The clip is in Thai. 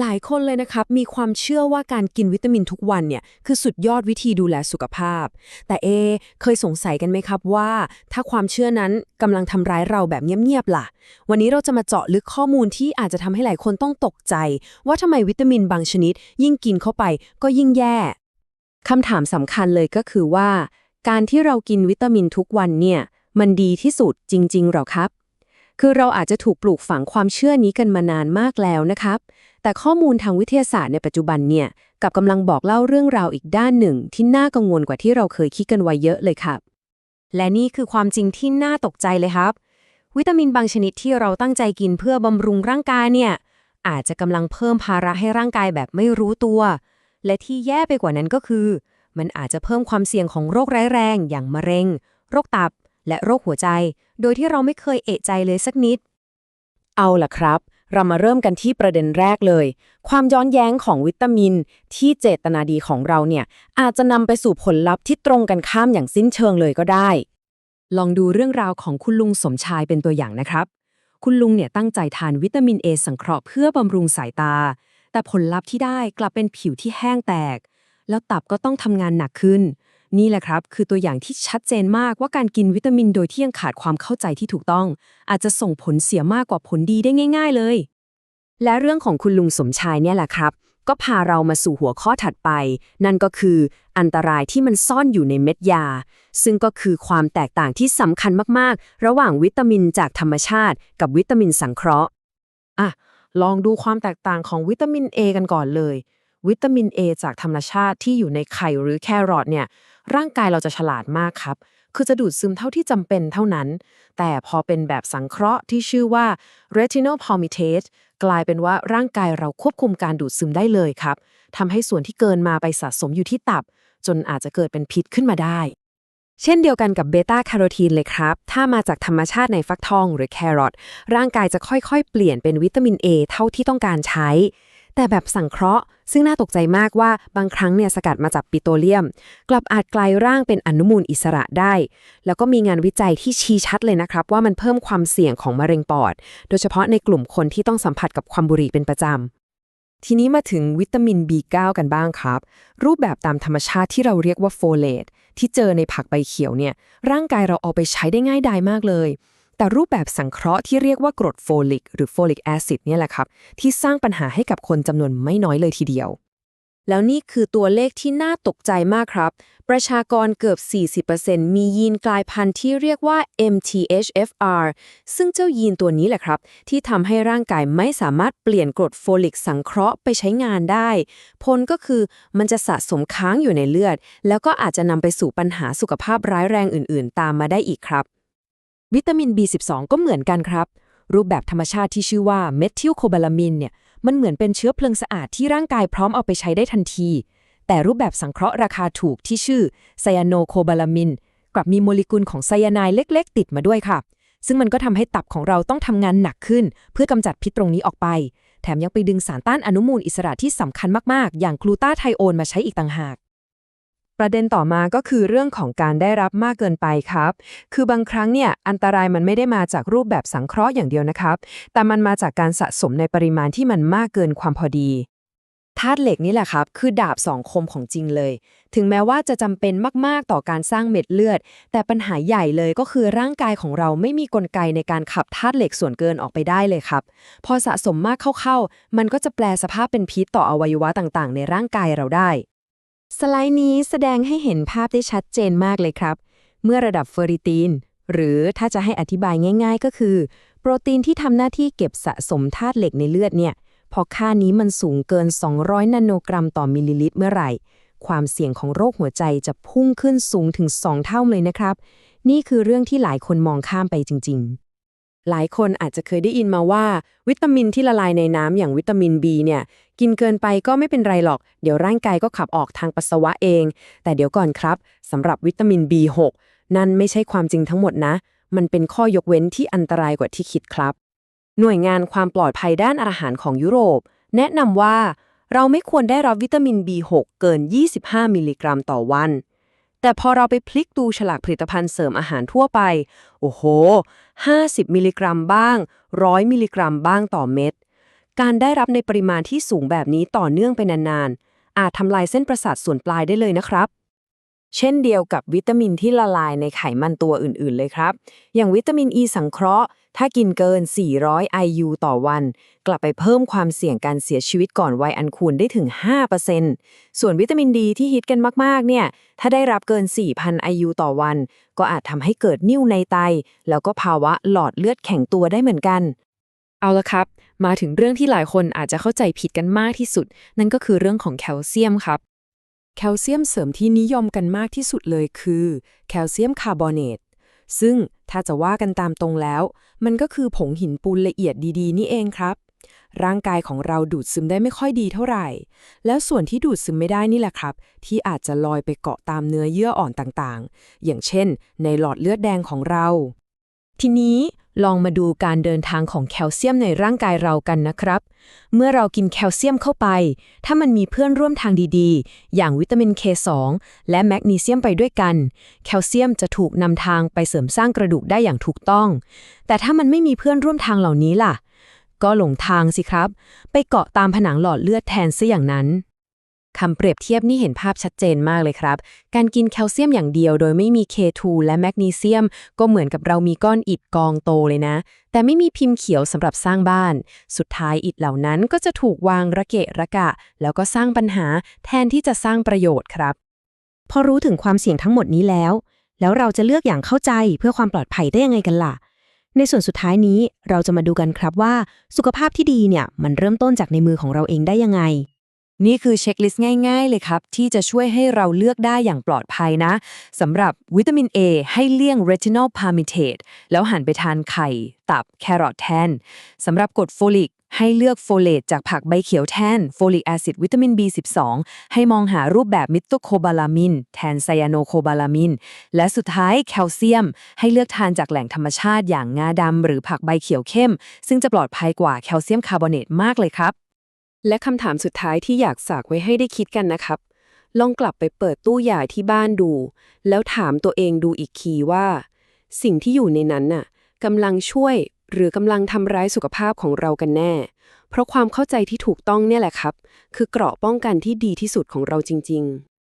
หลายคนเลยนะครับ มีความเชื่อว่าการกินวิตามินทุกวันเนี่ย คือสุดยอดวิธีดูแลสุขภาพ แต่เอ เคยสงสัยกันไหมครับว่า ถ้าความเชื่อนั้นกำลังทำร้ายเราแบบเงียบๆล่ะ วันนี้เราจะมาเจาะลึกข้อมูลที่อาจจะทำให้หลายคนต้องตกใจ ว่าทำไมวิตามินบางชนิด ยิ่งกินเข้าไปก็ยิ่งแย่คำถามสำคัญเลยก็คือว่า การที่เรากินวิตามินทุกวันเนี่ย มันดีที่สุดจริง ๆหรอครับ คือเราอาจจะถูกปลูกฝังความเชื่อนี้กันมานานมากแล้วนะครับ แต่ข้อมูลทางวิทยาศาสตร์ในปัจจุบันเนี่ยกับกำลังบอกเล่าเรื่องราวอีกด้านหนึ่ง ที่น่ากังวลกว่าที่เราเคยคิดกันไว้เยอะเลยครับ และนี่คือความจริงที่น่าตกใจเลยครับ วิตามินบางชนิดที่เราตั้งใจกินเพื่อบำรุงร่างกายเนี่ยอาจจะกำลังเพิ่มภาระให้ร่างกายแบบไม่รู้ตัว และที่แย่ไปกว่านั้นก็คือ มันอาจจะเพิ่มความเสี่ยงของโรคร้ายแรง อย่างมะเร็ง โรคตับ และโรคหัวใจ โดยที่เราไม่เคยเอะใจเลยสักนิด เอาล่ะครับ เรามาเริ่มกันที่ประเด็นแรกเลย ความย้อนแย้งของวิตามิน ที่เจตนาดีของเราเนี่ย อาจจะนำไปสู่ผลลัพธ์ที่ตรงกันข้ามอย่างสิ้นเชิงเลยก็ได้ ลองดูเรื่องราวของคุณลุงสมชายเป็นตัวอย่างนะครับ คุณลุงเนี่ยตั้งใจทานวิตามินเอสังเคราะห์เพื่อบำรุงสายตา แต่ผลลัพธ์ที่ได้กลับเป็นผิวที่แห้งแตก แล้วตับก็ต้องทำงานหนักขึ้น นี่แหละครับ คือตัวอย่างที่ชัดเจนมากว่าการกินวิตามินโดยที่ยังขาดความเข้าใจที่ถูกต้อง อาจจะส่งผลเสียมากกว่าผลดีได้ง่าย ๆ เลย และเรื่องของคุณลุงสมชายเนี่ยแหละครับ ก็พาเรามาสู่หัวข้อถัดไป นั่นก็คืออันตรายที่มันซ่อนอยู่ในเม็ดยา ซึ่งก็คือความแตกต่างที่สำคัญมากๆ ระหว่างวิตามินจากธรรมชาติ กับวิตามินสังเคราะห์อะลองดูความแตกต่างของวิตามิน A กันก่อนเลยวิตามิน A จากธรรมชาติที่อยู่ในไข่หรือแครอทเนี่ย ร่างกายเราจะฉลาดมากครับ คือจะดูดซึมเท่าที่จำเป็นเท่านั้น แต่พอเป็นแบบสังเคราะห์ที่ชื่อว่า retinol palmitate กลายเป็นว่าร่างกายเราควบคุมการดูดซึมได้เลยครับทำให้ส่วนที่เกินมาไปสะสมอยู่ที่ตับ จนอาจจะเกิดเป็นพิษขึ้นมาได้ เช่นเดียวกันกับเบต้าแคโรทีนเลยครับ ถ้ามาจากธรรมชาติในฟักทองหรือแครอทร่างกายจะค่อยๆ เปลี่ยนเป็นวิตามิน A เท่าที่ต้องการใช้ แต่แบบสังเคราะห์ ซึ่งน่าตกใจมากว่าบางครั้งเนี่ยสกัดมาจากปิโตรเลียม กลับอาจกลายร่างเป็นอนุมูลอิสระได้ แล้วก็มีงานวิจัยที่ชี้ชัดเลยนะครับ ว่ามันเพิ่มความเสี่ยงของมะเร็งปอด โดยเฉพาะในกลุ่มคนที่ต้องสัมผัสกับความบุหรี่เป็นประจำทีนี้มาถึงวิตามิน B9 กันบ้างครับ รูปแบบตามธรรมชาติที่เราเรียกว่าโฟเลตที่เจอในผักใบเขียวเนี่ย ร่างกายเราเอาไปใช้ได้ง่ายดายมากเลย แต่รูปแบบสังเคราะห์ที่เรียกว่ากรดโฟลิกหรือโฟลิกแอซิดเนี่ยแหละครับ ที่สร้างปัญหาให้กับคนจำนวนไม่น้อยเลยทีเดียว แล้วนี่คือตัวเลขที่น่าตกใจมากครับ ประชากรเกือบ 40%มียีนกลายพันธุ์ที่เรียกว่า MTHFR ซึ่งเจ้ายีนตัวนี้แหละครับ ที่ทำให้ร่างกายไม่สามารถเปลี่ยนกรดโฟลิกสังเคราะห์ไปใช้งานได้ ผลก็คือมันจะสะสมค้างอยู่ในเลือด แล้วก็อาจจะนำไปสู่ปัญหาสุขภาพร้ายแรงอื่น ๆ ตามมาได้อีกครับ วิตามิน B12 ก็เหมือนกันครับ รูปแบบธรรมชาติที่ชื่อว่าเมทิลโคบาลามินเนี่ยมันเหมือนเป็นเชื้อเพลิงสะอาดที่ร่างกายพร้อมเอาไปใช้ได้ทันที แต่รูปแบบสังเคราะห์ราคาถูกที่ชื่อไซยาโนโคบาลามินกลับมีโมเลกุลของไซยาไนด์เล็ก ๆ ติดมาด้วยค่ะ ซึ่งมันก็ทำให้ตับของเราต้องทำงานหนักขึ้น เพื่อกำจัดพิษตรงนี้ออกไป แถมยังไปดึงสารต้านอนุมูลอิสระที่สำคัญมากๆ อย่างกลูตาไทโอนมาใช้อีกต่างหาก ประเด็นต่อมาก็คือเรื่องของการได้รับมากเกินไปครับ คือบางครั้งเนี่ยอันตรายมันไม่ได้มาจากรูปแบบสังเคราะห์อย่างเดียวนะครับ แต่มันมาจากการสะสมในปริมาณที่มันมากเกินความพอดีธาตุเหล็กนี่แหละครับ คือดาบสองคมของจริงเลย ถึงแม้ว่าจะจำเป็นมากๆต่อการสร้างเม็ดเลือด แต่ปัญหาใหญ่เลยก็คือร่างกายของเราไม่มีกลไกในการขับธาตุเหล็กส่วนเกินออกไปได้เลยครับ พอสะสมมากเข้าๆ มันก็จะแปลสภาพเป็นพิษต่ออวัยวะต่างๆ ในร่างกายเราได้ สไลด์นี้แสดงให้เห็นภาพได้ชัดเจนมากเลยครับ เมื่อระดับเฟอริตีน หรือถ้าจะให้อธิบายง่าย ๆ ก็คือ โปรตีนที่ทำหน้าที่เก็บสะสมธาตุเหล็กในเลือดเนี่ย พอค่านี้มันสูงเกิน 200 นาโนกรัมต่อมิลลิลิตรเมื่อไหร่ ความเสี่ยงของโรคหัวใจจะพุ่งขึ้นสูงถึง 2 เท่าเลยนะครับ นี่คือเรื่องที่หลายคนมองข้ามไปจริง ๆ หลายคนอาจจะเคยได้ยินมาว่า วิตามินที่ละลายในน้ำอย่างวิตามิน B เนี่ย กินเกินไปก็ไม่เป็นไรหรอก เดี๋ยวร่างกายก็ขับออกทางปัสสาวะเอง แต่เดี๋ยวก่อนครับสำหรับวิตามิน B6 นั่นไม่ใช่ความจริงทั้งหมดนะ มันเป็นข้อยกเว้นที่อันตรายกว่าที่คิดครับ หน่วยงานความปลอดภัยด้านอาหารของยุโรป แนะนำว่า เราไม่ควรได้รับวิตามิน B6 เกิน 25 มิลลิกรัมต่อวัน แต่พอเราไปพลิกดูฉลากผลิตภัณฑ์เสริมอาหารทั่วไป โอ้โห 50 มิลลิกรัมบ้าง 100 มิลลิกรัมบ้างต่อเม็ด การได้รับในปริมาณที่สูงแบบนี้ต่อเนื่องไปนานๆ อาจทำลายเส้นประสาทส่วนปลายได้เลยนะครับ เช่นเดียวกับวิตามินที่ละลายในไขมันตัวอื่นๆเลยครับ อย่างวิตามินอ e ีสังเคราะห์ ถ้ากินเกิน 400 IU ต่อวัน กลับไปเพิ่มความเสี่ยงการเสียชีวิตก่อนวัยอันควรได้ถึง 5%ส่วนวิตามินดีที่ฮิตกันมากๆ เนี่ย ถ้าได้รับเกิน 4,000 IU ต่อวัน ก็อาจทำให้เกิดนิ่วในไต แล้วก็ภาวะหลอดเลือดแข็งตัวได้เหมือนกัน เอาละครับ มาถึงเรื่องที่หลายคนอาจจะเข้าใจผิดกันมากที่สุด นั่นก็คือเรื่องของแคลเซียมครับ แคลเซียมเสริมที่นิยมกันมากที่สุดเลยคือแคลเซียมคาร์บอเนต ซึ่งถ้าจะว่ากันตามตรงแล้ว มันก็คือผงหินปูนละเอียดดีๆ นี่เองครับ ร่างกายของเราดูดซึมได้ไม่ค่อยดีเท่าไหร่ แล้วส่วนที่ดูดซึมไม่ได้นี่แหละครับ ที่อาจจะลอยไปเกาะตามเนื้อเยื่ออ่อนต่างๆ อย่างเช่น ในหลอดเลือดแดงของเรา ทีนี้ ลองมาดูการเดินทางของแคลเซียมในร่างกายเรากันนะครับ เมื่อเรากินแคลเซียมเข้าไป ถ้ามันมีเพื่อนร่วมทางดีๆ อย่างวิตามิน K2 และแมกนีเซียมไปด้วยกัน แคลเซียมจะถูกนำทางไปเสริมสร้างกระดูกได้อย่างถูกต้อง แต่ถ้ามันไม่มีเพื่อนร่วมทางเหล่านี้ล่ะ ก็หลงทางสิครับ ไปเกาะตามผนังหลอดเลือดแทนซะอย่างนั้น คำเปรียบเทียบนี่เห็นภาพชัดเจนมากเลยครับ การกินแคลเซียมอย่างเดียวโดยไม่มี K2 และแมกนีเซียม ก็เหมือนกับเรามีก้อนอิฐกองโตเลยนะ แต่ไม่มีพิมพ์เขียวสำหรับสร้างบ้าน สุดท้ายอิฐเหล่านั้นก็จะถูกวางระเกะระกะ แล้วก็สร้างปัญหาแทนที่จะสร้างประโยชน์ครับ พอรู้ถึงความเสี่ยงทั้งหมดนี้แล้ว แล้วเราจะเลือกอย่างเข้าใจเพื่อความปลอดภัยได้ยังไงกันล่ะในส่วนสุดท้ายนี้เราจะมาดูกันครับว่า สุขภาพที่ดีเนี่ย มันเริ่มต้นจากในมือของเราเองได้ยังไง นี่คือเช็คลิสต์ง่าย ๆ เลยครับ ที่จะช่วยให้เราเลือกได้อย่างปลอดภัยนะสำหรับวิตามิน A ให้เลี่ยง retinol palmitate แล้วหันไปทานไข่ ตับ แครอทแทนสำหรับกรดโฟลิก ให้เลือกโฟเลตจากผักใบเขียวแทนโฟลิกแอซิดวิตามิน B12 ให้มองหารูปแบบมิโตโคบาลามิน แทนไซยาโนโคบาลามิน และสุดท้ายแคลเซียม ให้เลือกทานจากแหล่งธรรมชาติอย่างงาดำหรือผักใบเขียวเข้ม ซึ่งจะปลอดภัยกว่าแคลเซียมคาร์บอเนตมากเลยครับ และคำถามสุดท้ายที่อยากฝากไว้ให้ได้คิดกันนะครับ ลองกลับไปเปิดตู้ยาที่บ้านดู แล้วถามตัวเองดูอีกทีว่า สิ่งที่อยู่ในนั้นน่ะกำลังช่วยหรือกำลังทำร้ายสุขภาพของเรากันแน่ เพราะความเข้าใจที่ถูกต้องเนี่ยแหละครับ คือเกราะป้องกันที่ดีที่สุดของเราจริง ๆ